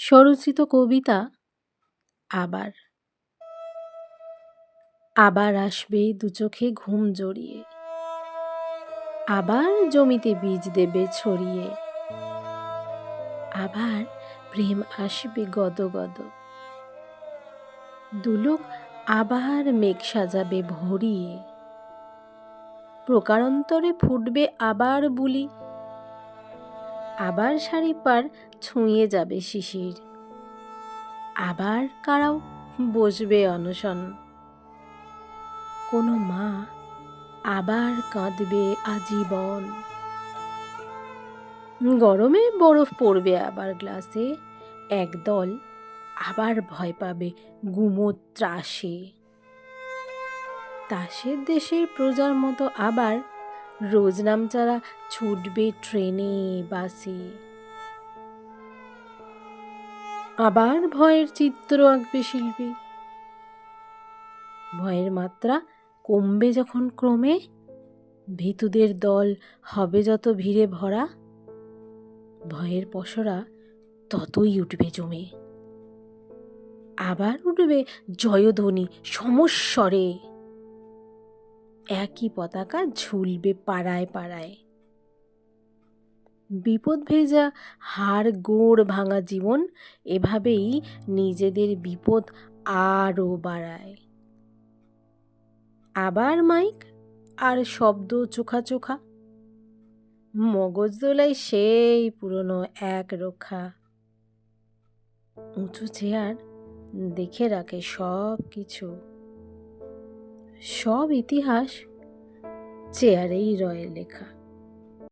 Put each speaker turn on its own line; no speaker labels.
স্বরচিত কবিতা আবার। আবার আসবে দু চোখে ঘুম জড়িয়ে। আবার জমিতে বীজ দেবে ছড়িয়ে। আবার প্রেম আসবে গদ গদ। দুলোক আবার মেঘ সাজাবে ভরিয়ে। প্রকারান্তরে ফুটবে আবার বুলি। আবার শাড়ি পার ছুঁয়ে যাবে শিশির। আবার কারাও বসবে অনশন। কোনো মা আবার কাঁদবে আজীবন। গরমে বরফ পড়বে আবার গ্লাসে একদল আবার ভয় পাবে গুমো ত্রাসে। তাসের দেশের প্রজার মতো আবার রোজ নামচারা ছুটবে ট্রেনে, বাসে। আবার ভয়ের চিত্র আঁকবে শিল্পী। ভয়ের মাত্রা কমবে যখন ক্রমে, ভীতুদের দল হবে যত ভিড়ে ভরা, ভয়ের পসরা ততই উঠবে জমে। আবার উঠবে জয়ধ্বনি সমস্বরে। একই পতাকা ঝুলবে পাড়ায় পাড়ায়। বিপদ ভেজা হাড় গোড় ভাঙা জীবন এভাবেই নিজেদের বিপদ আরও বাড়ায়। আবার মাইক আর শব্দ চোখা চোখা। মগজ দোলাই সেই পুরনো এক রক্ষা উঁচু চেয়ার দেখে রাখে সব কিছু সব ইতিহাস চেয়ারেই রয়ে লেখা।